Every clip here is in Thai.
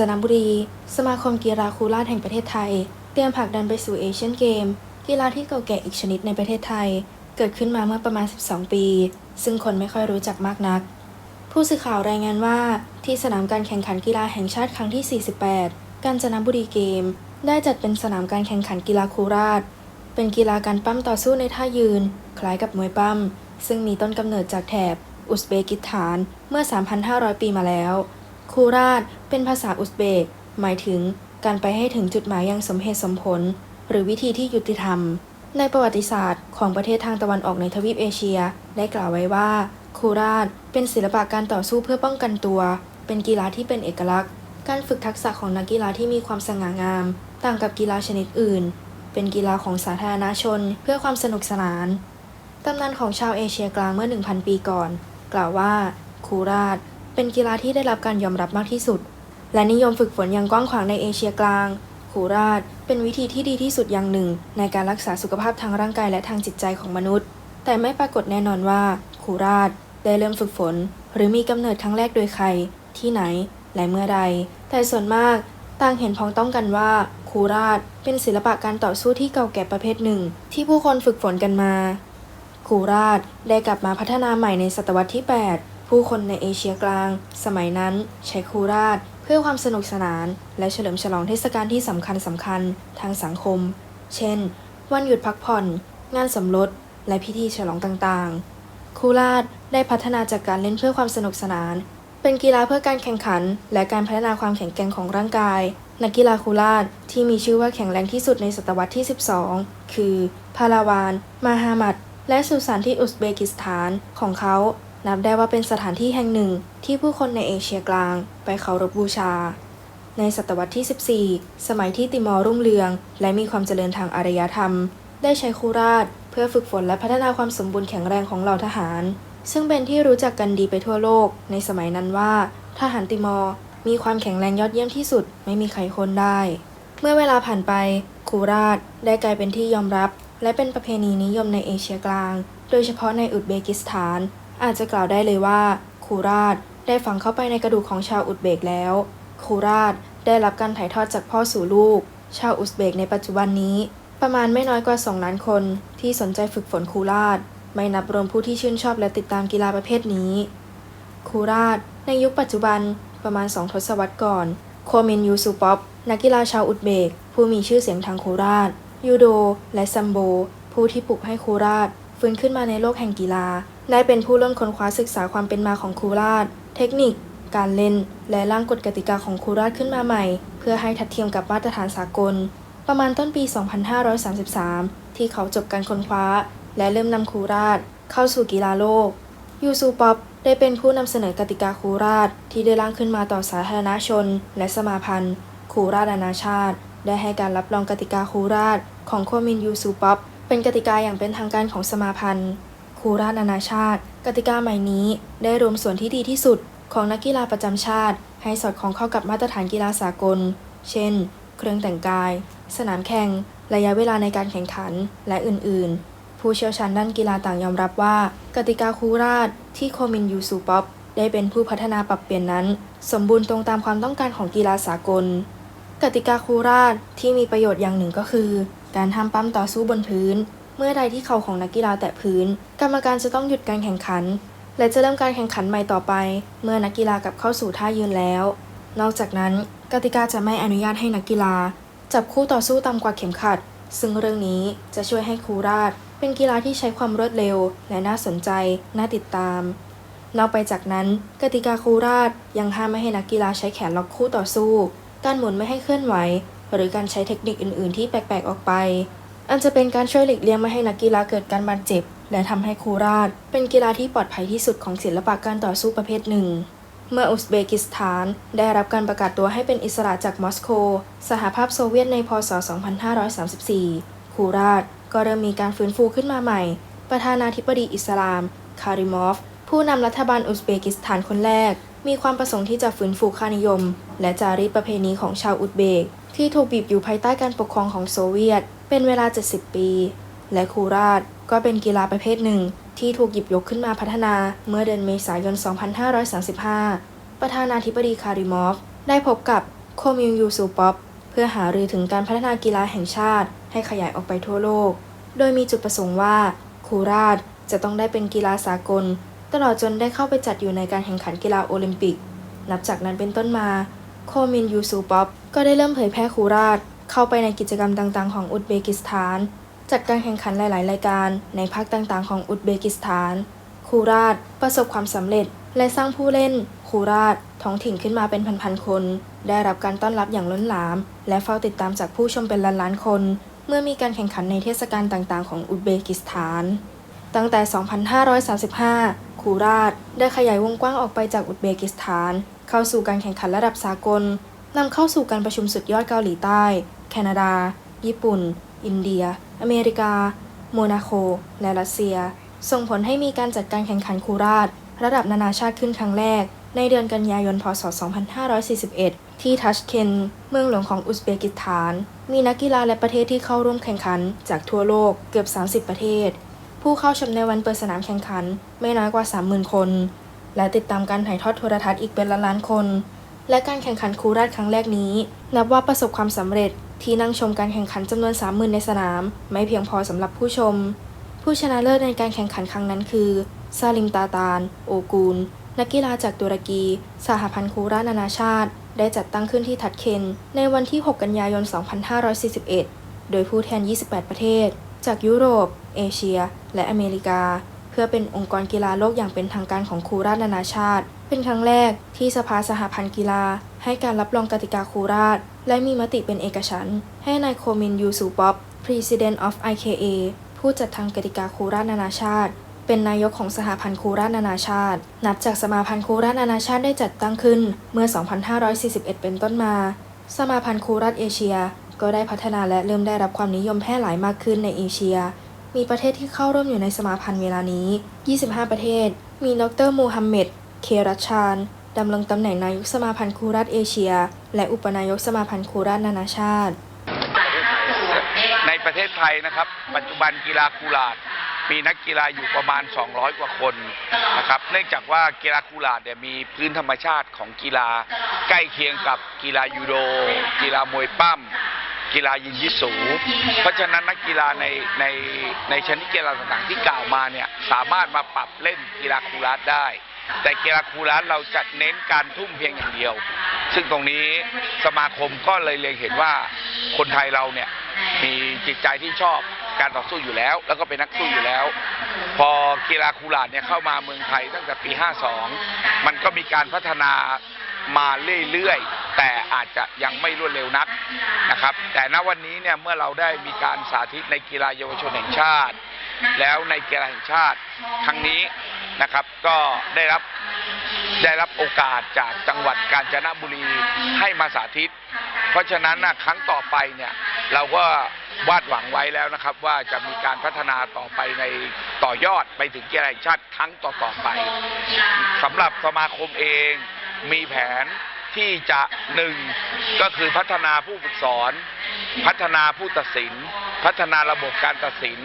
จนบุรี สมาคมกีฬาคูราชแห่งประเทศไทย เตรียมผลักดันไปสู่เอเชียนเกม กีฬาที่เก่าแก่อีกชนิดในประเทศไทย เกิดขึ้นมาเมื่อประมาณ 12 ปี ซึ่งคนไม่ค่อยรู้จักมากนัก ผู้สื่อข่าวรายงานว่า ที่สนามการแข่งขันกีฬาแห่งชาติครั้งที่ 48 กาญจนบุรีเกม ได้จัดเป็นสนามการแข่งขันกีฬาคูราช เป็นกีฬาการปั้มต่อสู้ในท่ายืน คล้ายกับมวยปั้ม ซึ่งมีต้นกำเนิดจากแถบ อุซเบกิสถาน เมื่อ 3,500 ปีมาแล้ว คูราชเป็นภาษาอุซเบก หมายถึงการไปให้ถึงจุดหมายอย่างสมเหตุสมผล หรือวิธีที่ยุติธรรม ในประวัติศาสตร์ของประเทศทางตะวันออกในทวีปเอเชีย ได้กล่าวไว้ว่า คูราชเป็นศิลปะการต่อสู้เพื่อป้องกันตัว เป็นกีฬาที่เป็นเอกลักษณ์ การฝึกทักษะของนักกีฬาที่มีความสง่างาม ต่างกับกีฬาชนิดอื่น เป็นกีฬาของสาธารณชน เพื่อความสนุกสนานตำนานของชาวเอเชียกลางเมื่อ 1,000 ปีก่อน กล่าวว่าคูราช เป็นกีฬาที่ได้รับการยอมรับมากที่สุด และนิยมฝึกฝนอย่างกว้างขวางในเอเชียกลางคูราช เป็นวิธีที่ดีที่สุดอย่างหนึ่ง ในการรักษาสุขภาพทางร่างกายและทางจิตใจของมนุษย์ แต่ไม่ปรากฏแน่นอนว่าคูราช ได้เริ่มฝึกฝน หรือมีกำเนิดครั้งแรกโดยใคร ที่ไหน และเมื่อใด แต่ส่วนมากต่างเห็นพ้องต้องกันว่าคูราช เป็นศิลปะการต่อสู้ที่เก่าแก่ประเภทหนึ่ง ที่ผู้คนฝึกฝนกันมาคูราชได้กลับมาพัฒนาใหม่ในศตวรรษที่ 8 ผู้คนในเอเชียกลาง สมัยนั้นใช้คูราช เพื่อความสนุกสนาน และเฉลิมฉลองเทศกาลที่สำคัญสำคัญทางสังคม เช่น วันหยุดพักผ่อน งานสมรส และพิธีฉลองต่างๆ คูราชได้พัฒนาจากการเล่นเพื่อความสนุกสนาน เป็นกีฬาเพื่อการแข่งขัน และการพัฒนาความแข็งแกร่งของร่างกาย นักกีฬาคูราชที่มีชื่อว่าแข็งแรงที่สุดในศตวรรษที่ 12 คือ พาลาวาน มาฮามัด และสุสานที่อุซเบกิสถานของเขา นับได้ว่าเป็นสถานที่แห่งหนึ่งที่ผู้คนในเอเชียกลางไปเคารพบูชา ในศตวรรษที่ 14 สมัยที่ติมอร์รุ่งเรือง และมีความเจริญทางอารยธรรม ได้ใช้คูราช เพื่อฝึกฝนและพัฒนาความสมบูรณ์แข็งแรงของเหล่าทหาร ซึ่งเป็นที่รู้จักกันดีไปทั่วโลก ในสมัยนั้นว่า ทหารติมอร์มีความแข็งแรงยอดเยี่ยมที่สุดไม่มีใครคนได้ เมื่อเวลาผ่านไปคูราชได้กลายเป็นที่ยอมรับ และเป็นประเพณีนิยมในเอเชียกลาง โดยเฉพาะในอุซเบกิสถาน อาจจะกล่าวได้เลยว่าคูราชได้ฝังเข้าไปในกระดูกของชาวอุซเบกแล้ว คูราชได้รับการถ่ายทอดจากพ่อสู่ลูก ชาวอุซเบกในปัจจุบันนี้ ประมาณไม่น้อยกว่า 2 ล้านคนที่สนใจฝึกฝนคูราช ไม่นับรวมผู้ที่ชื่นชอบและติดตามกีฬาประเภทนี้ คูราช ในยุคปัจจุบันประมาณ 2 ทศวรรษก่อน โคมินยูซูปอปนักกีฬาชาวอุซเบก ผู้มีชื่อเสียงทางคูราช ยูโด และซัมโบ ผู้ที่ปลุกให้คูราช ฟื้นขึ้นมาในโลกแห่งกีฬา ได้เป็นผู้เริ่มค้นคว้าศึกษาความเป็นมาของคูราช เทคนิค การเล่น และร่างกฎกติกาของคูราชขึ้นมาใหม่ เพื่อให้ทัดเทียมกับมาตรฐานสากล ประมาณต้นปี 2533 ที่เขาจบการค้นคว้า และเริ่มนำคูราช เข้าสู่กีฬาโลก ยูซูป๊อปได้เป็นผู้นำเสนอกติกาคูราช ที่ได้ร่างขึ้นมาต่อสาธารณชน และสมาพันธ์คูราชนานาชาติ ได้ให้การรับรองกติกาคูราช ของโคมินยูซูป๊อปเป็นกติกาอย่างเป็นทางการของสมาพันธ์ คูราชนานาชาติ กติกาใหม่นี้ ได้รวมส่วนที่ดีที่สุดของนักกีฬาประจำชาติ ให้สอดคล้องเข้ากับมาตรฐานกีฬาสากล เช่น เครื่องแต่งกาย สนามแข่ง ระยะเวลาในการแข่งขัน และอื่น ๆ ผู้เชี่ยวชาญด้านกีฬาต่างยอมรับว่า กติกาคูราชที่โคมินยูซูป๊อปได้เป็นผู้พัฒนาปรับเปลี่ยนนั้น สมบูรณ์ตรงตามความต้องการของกีฬาสากล กติกาคูราชที่มีประโยชน์อย่างหนึ่งก็คือ การทำปั้มต่อสู้บนพื้น เมื่อใดที่เข่าของนักกีฬาแตะพื้น กรรมการจะต้องหยุดการแข่งขัน และจะเริ่มการแข่งขันใหม่ต่อไป เมื่อนักกีฬากลับเข้าสู่ท่ายืนแล้ว นอกจากนั้น กติกาจะไม่อนุญาตให้นักกีฬา จับคู่ต่อสู้ต่ำกว่าเข็มขัด ซึ่งเรื่องนี้จะช่วยให้คูราช เป็นกีฬาที่ใช้ความรวดเร็ว และน่าสนใจ น่าติดตาม นอกไปจากนั้น กติกาคูราชยังห้ามไม่ให้นักกีฬาใช้แขนล็อกคู่ต่อสู้ การหมุนไม่ให้เคลื่อนไหว หรือการใช้เทคนิคอื่น ๆ ที่แปลก ๆ ออกไป อันจะเป็นการช่วยหลีกเลี่ยงไม่ให้นักกีฬาเกิดการบาดเจ็บ และทำให้คูราช เป็นกีฬาที่ปลอดภัยที่สุดของศิลปะการต่อสู้ประเภทหนึ่ง เมื่ออุซเบกิสถาน ได้รับการประกาศตัวให้เป็นอิสระจากมอสโก สหภาพโซเวียตในพศ 2534 คูราชก็เริ่มมีการฟื้นฟูขึ้นมาใหม่ ประธานาธิบดีอิสลาม คาริมอฟ ผู้นำรัฐบาลอุซเบกิสถานคนแรก มีความประสงค์ที่จะฟื้นฟูค่านิยม และจารีตประเพณีของชาวอุซเบก ที่ถูกบีบอยู่ภายใต้การปกครองของโซเวียต เป็นเวลา 70 ปี และคูราชก็เป็นกีฬาประเภทหนึ่ง ที่ถูกหยิบยกขึ้นมาพัฒนาเมื่อเดือนเมษายน 2535 ประธานาธิบดีคาริมอฟ ได้พบกับโคมิลยูซูปอปเพื่อหารือถึงการพัฒนากีฬาแห่งชาติ ให้ขยายออกไปทั่วโลก โดยมีจุดประสงค์ว่าคูราชจะต้องได้เป็นกีฬาสากล ตลอดจนได้เข้าไปจัดอยู่ในการแข่งขันกีฬาโอลิมปิก นับจากนั้นเป็นต้นมา โคมินยูซูปอปก็ได้เริ่มเผยแพร่คูราช เข้าไปในกิจกรรมต่างๆ ของอุซเบกิสถาน จัดการแข่งขันหลาย ๆ รายการในภาคต่างๆ ของอุซเบกิสถาน คูราชประสบความสำเร็จ และสร้างผู้เล่น คูราชท้องถิ่นขึ้นมาเป็นพันๆคน ได้รับการต้อนรับอย่างล้นหลาม และเฝ้าติดตามจากผู้ชมเป็นล้านๆคน เมื่อมีการแข่งขันในเทศกาลต่างๆ ของอุซเบกิสถาน ตั้งแต่ 2535 คูราชได้ขยายวงกว้างออกไปจากอุซเบกิสถาน เข้าสู่การแข่งขันระดับสากลนำเข้าสู่การประชุมสุดยอดเกาหลีใต้ แคนาดา ญี่ปุ่น อินเดีย อเมริกา โมนาโคและรัสเซีย ส่งผลให้มีการจัดการแข่งขันคูราช ระดับนานาชาติขึ้นครั้งแรก ในเดือนกันยายน พศ 2541 ที่ทัชเคน เมืองหลวงของอุซเบกิสถาน มีนักกีฬาและประเทศที่เข้าร่วมแข่งขันจากทั่วโลกเกือบ 30 ประเทศ ผู้เข้าชมในวันเปิดสนามแข่งขันไม่น้อยกว่า 30,000 คน และติดตามการถ่ายทอดโทรทัศน์อีกเป็นล้านๆคนและการแข่งขันคูราชครั้งแรกนี้ นับว่าประสบความสำเร็จ ที่นั่งชมการแข่งขันจำนวน 30,000 ในสนาม ไม่เพียงพอสำหรับผู้ชม ผู้ชนะเลิศในการแข่งขันครั้งนั้นคือ ซาลิมตาตาน โอกูล นักกีฬาจากตุรกี สหพันธ์คูรานานาชาติ ได้จัดตั้งขึ้นที่ทัดเคน ในวันที่ 6 กันยายน 2541 โดยผู้แทน 28 ประเทศ จากยุโรป เอเชีย และอเมริกา เพื่อเป็นองค์กรกีฬาโลกอย่างเป็นทางการของคูราชนานาชาติ เป็นครั้งแรกที่สภาสหพันธ์กีฬา ให้การรับรองกติกาคูราช และมีมติเป็นเอกฉันท์ให้นายโคมินยูซูป๊อป President of IKA ผู้จัดทำกติกาคูราชนานาชาติ เป็นนายกของสหพันธ์คูราชนานาชาติ นับจากสมาพันธ์คูราชนานาชาติได้จัดตั้งขึ้นเมื่อ 2541 เป็นต้นมา สมาพันธ์คูราชเอเชีย ก็ได้พัฒนาและเริ่มได้รับความนิยมแพร่หลายมากขึ้นในเอเชีย มีประเทศที่เข้าร่วมอยู่ในสมาพันธ์เวลานี้ 25 ประเทศ มีดรมูฮัมเหม็ด เครัชชานดำรงตำแหน่งนายกสมาพันธ์คูราชเอเชีย และอุปนายกสมาพันธ์คูราชนานาชาติ ในประเทศไทยนะครับ ปัจจุบันกีฬาคูลาดมีนักกีฬาอยู่ประมาณ 200 กว่าคนนะครับ เนื่องจากว่ากีฬาคูลาดเนี่ยมีพื้นธรรมชาติของกีฬาใกล้เคียงกับกีฬายูโด กีฬามวยปั้ม กีฬายิงยิสู เพราะฉะนั้นนักกีฬาในในในชนิดกีฬาต่างๆที่กล่าวมาเนี่ยสามารถมาปรับเล่นกีฬาคูลาดได้ แต่กีฬาคูลาดเราจะเน้นการทุ่มเพียงอย่างเดียว ซึ่งตรงนี้สมาคมก็เลยเล็งเห็นว่าคนไทยเราเนี่ยมีจิตใจที่ชอบการต่อสู้อยู่แล้ว แล้วก็เป็นนักสู้อยู่แล้ว พอกีฬาคูลาดเนี่ยเข้ามาเมืองไทยตั้งแต่ปี 52 มันก็มีการพัฒนามาเรื่อยๆ แต่อาจจะยังไม่รวดเร็วนักนะครับ แต่ณวันนี้เนี่ยเมื่อเราได้มีการสาธิตในกีฬาเยาวชนแห่งชาติ แล้วในกีฬาแห่งชาติครั้งนี้นะครับ ก็ได้รับได้รับโอกาสจากจังหวัดกาญจนบุรีให้มาสาธิต เพราะฉะนั้นนะครั้งต่อไปเนี่ยเราก็วาดหวังไว้แล้วนะครับ ว่าจะมีการพัฒนาต่อไปในต่อยอดไปถึงกีฬาแห่งชาติครั้งต่อๆไปสำหรับสมาคมเองมีแผน ที่จะหนึ่งก็คือพัฒนาผู้ฝึกสอน พัฒนาผู้ตัดสิน พัฒนาระบบการตัดสิน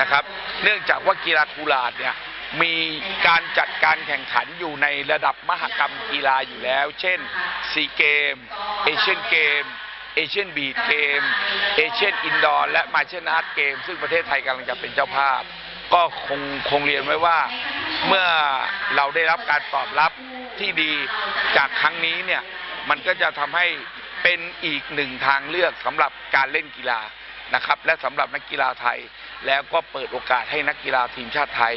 นะครับ เนื่องจากว่ากีฬาคูลาดเนี่ยมีการจัดการแข่งขันอยู่ในระดับมหกรรมกีฬาอยู่แล้ว เช่นซีเกม เอเชียนเกม เอเชียนบีดเกม เอเชียนอินดอร์และมาเชนอาร์ตเกม ซึ่งประเทศไทยกำลังจะเป็นเจ้าภาพ ก็คงคงเรียนไว้ว่าเมื่อเราได้รับการตอบรับที่ดีจากครั้งนี้เนี่ยมันก็จะทำให้เป็นอีกหนึ่งทางเลือกสำหรับการเล่นกีฬานะครับ และสำหรับนักกีฬาไทย แล้วก็เปิดโอกาสให้นักกีฬาทีมชาติไทย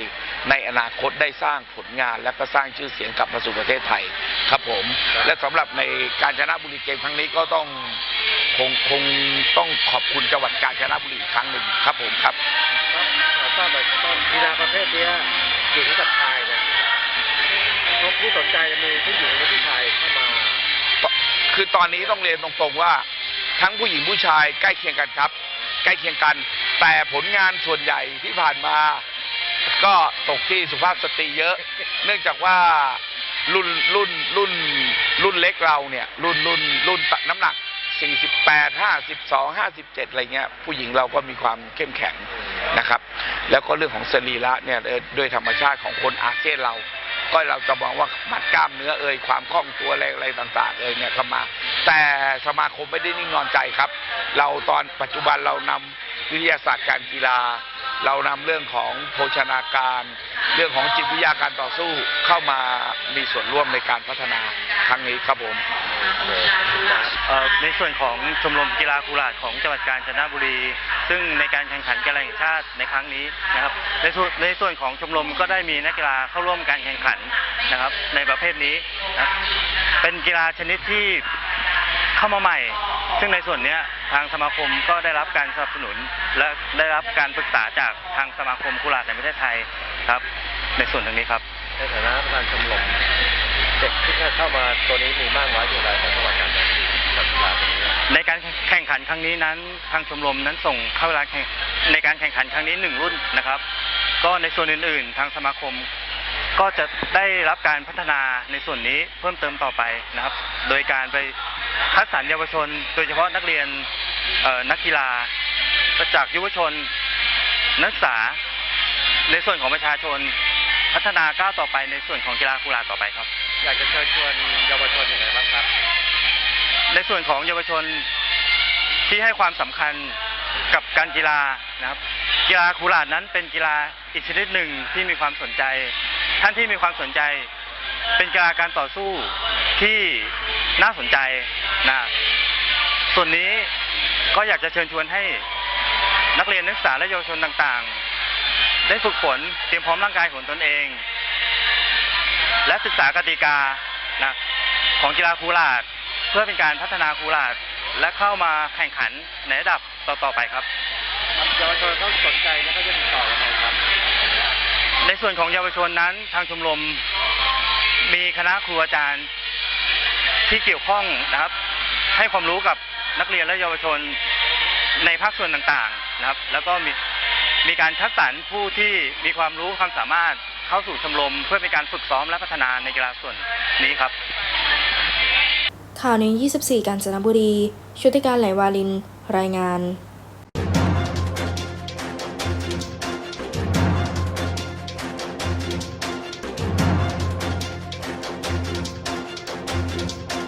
ในอนาคตได้สร้างผลงาน และก็สร้างชื่อเสียงกลับมาสู่ประเทศไทยครับผม และสำหรับในการชนะบุรีเกมครั้งนี้ก็ต้องคงคงต้องขอบคุณจังหวัดกาญจนบุรีอีกครั้งหนึ่งครับผมครับ ทราบแบบกีฬาประเภทนี้ยหญิงกับชายเนี่ยเขาผู้สนใจมีผู้หญิงและผู้ชายเข้ามา คือตอนนี้ต้องเรียนตรงๆว่า ทั้งผู้หญิงผู้ชายใกล้เคียงกันครับ ใกล้เคียงกัน แต่ผลงานส่วนใหญ่ที่ผ่านมา ก็ตกที่สุภาพสตรีเยอะ เนื่องจากว่ารุ่นรุ่นรุ่นรุ่นเล็กเราเนี่ย รุ่นรุ่นรุ่นน้ำหนัก 48 52 57 อะไรเงี้ยผู้หญิงเราก็มีความเข้มแข็งนะครับ แล้วก็เรื่องของสรีระเนี่ยเอ่อด้วยธรรมชาติของคนอาเซียนเรา ก็เราจะมองว่ามัดกล้ามเนื้อเอ่ยความคล่องตัวอะไรอะไรต่างๆเอ่ยเนี่ยเข้ามา แต่สมาคมไม่ได้นิ่งนอนใจครับ เราตอนปัจจุบันเรานำวิทยาศาสตร์การกีฬา เรานำเรื่องของโภชนาการ เรื่องของจิตวิทยาการต่อสู้เข้ามามีส่วนร่วมในการพัฒนาครั้งนี้ครับผมเอ่อ ในส่วนของชมรมกีฬากุหลาบของจังหวัดกาญจนบุรี ซึ่งในการแข่งขันกีฬาแห่งชาติในครั้งนี้นะครับ ในส่วนในส่วนของชมรมก็ได้มีนักกีฬาเข้าร่วมการแข่งขันนะครับ ในประเภทนี้นะเป็นกีฬาชนิดที่เข้ามาใหม่ ซึ่งในส่วนเนี้ยทางสมาคมก็ได้รับการสนับสนุน และได้รับการปรึกษาจากทางสมาคมกุหลาบในประเทศไทยครับ ในส่วนตรงนี้ครับในฐานะประธานชมรม เด็กที่เข้ามาตัวนี้มีมากน้อยอย่างไรของจังหวัดกาญจนบุรีกับกีฬารงนี้ครับในการแข่งขันครั้งนี้นั้น ทางชมรมนั้นส่งเข้าเวลาแข่งในการแข่งขันครั้งนี้หนึ่งรุ่นนะครับ ก็ในส่วนอื่น ๆ ทางสมาคมก็จะได้รับการพัฒนาในส่วนนี้เพิ่มเติมต่อไปนะครับ โดยการไปคัดสรรเยาวชน โดยเฉพาะนักเรียนนักกีฬาจากยุวชน นักศึกษา ในส่วนของประชาชนพัฒนาก้าวต่อไปในส่วนของกีฬากุลาต่อไปครับ อยากจะเชิญชวนเยาวชนอย่างไรบ้างครับ ในส่วนของเยาวชนที่ให้ความสำคัญกับการกีฬานะครับ กีฬาคูลาดนั้นเป็นกีฬาอีกชนิดหนึ่งที่มีความสนใจ ท่านที่มีความสนใจ เป็นกีฬาการต่อสู้ที่น่าสนใจนะส่วนนี้ก็อยากจะเชิญชวนให้นักเรียนนักศึกษาและเยาวชนต่างๆ ได้ฝึกฝนเตรียมพร้อมร่างกายของตนเอง และศึกษากติกานะของกีฬาคูหลาดเพื่อเป็นการพัฒนาคูหลาดและเข้ามาแข่งขันในระดับต่อๆไปครับเยาวชนเขาสนใจแล้วเขาจะติดต่อยังไงครับ ในส่วนของเยาวชนนั้นทางชมรมมีคณะครูอาจารย์ที่เกี่ยวข้องนะครับ ให้ความรู้กับนักเรียนและเยาวชนในภาคส่วนต่างๆนะครับ แล้วก็มีมีการคัดสรรผู้ที่มีความรู้ความสามารถ เข้าสู่ชมรมเพื่อเป็นการฝึกซ้อมและพัฒนาในกีฬาส่วนนี้ครับ ข่าวใน 24 กาญจนบุรีชุติการไหลวาลิน รายงาน